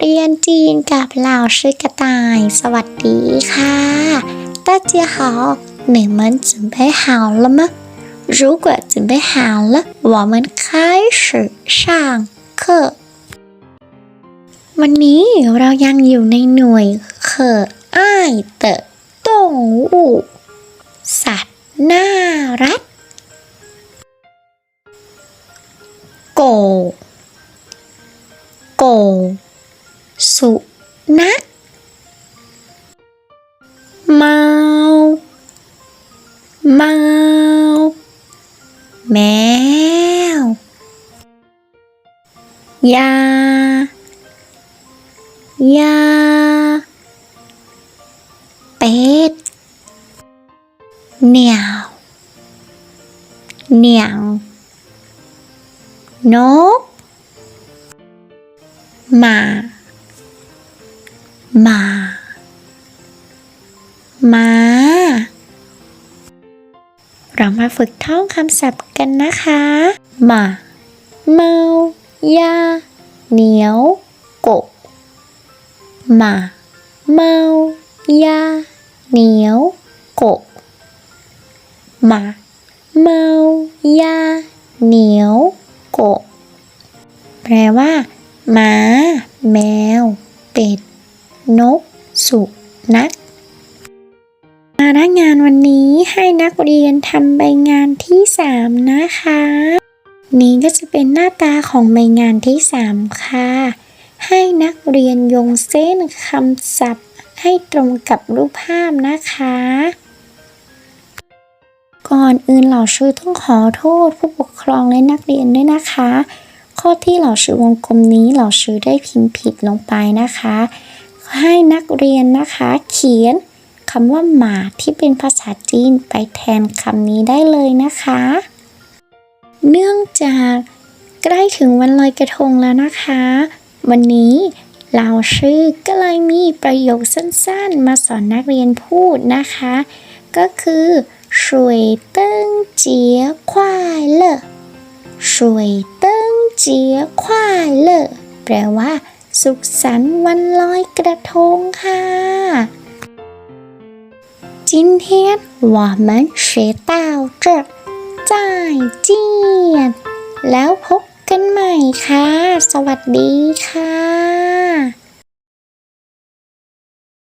เรียนจีนกับเหล่าชื่อกระต่าย สวัสดีค่ะ大家好你们准备好了吗如果准备好了我们开始上课วันนี้เรายังอยู่ในหน่วยเคออ้ายเตะต้งอูสัตว์น่ารัก โก โก สุนัขเมาเมาแมวยายาเป็ดเหนียวเหนียงนกหมามาม้า เรามาฝึกท่องคำศัพท์กันนะคะหมาเมายา เหนียว โกะหมาเมายา เหนียว โกะหมาเมายา เหนียว โกะแปลว่าหมา แมว เป็ด นก สุนัขภาระงานวันนี้ให้นักเรียนทำใบงานที่ 3 นะคะ นี่ก็จะเป็นหน้าตาของใบงานที่ 3 ค่ะ ให้นักเรียนยงเส้นคำศัพท์ ให้ตรงกับรูปภาพนะคะก่อนอื่นเหล่าชื่อต้องขอโทษผู้ปกครองและนักเรียนด้วยนะคะ ข้อที่เหล่าชื่อวงกลมนี้เหล่าชื่อได้พิมพ์ผิดลงไปนะคะ ให้นักเรียนนะคะ เขียนคำว่าหมาที่เป็นภาษาจีนไปแทนคำนี้ได้เลยนะคะ เนื่องจากใกล้ถึงวันลอยกระทงแล้วนะคะ วันนี้เราชื่อก็เลยมีประโยคสั้นๆ มาสอนนักเรียนพูดนะคะ ก็คือสวยเติ้งเจียควายเลอสวยเติ้งเจียควายเลอแปลว่า สุขสันต์วันลอยกระทงค่ะ今天我们学到这儿再见แล้วพบกันใหม่ค่ะ สวัสดีค่ะ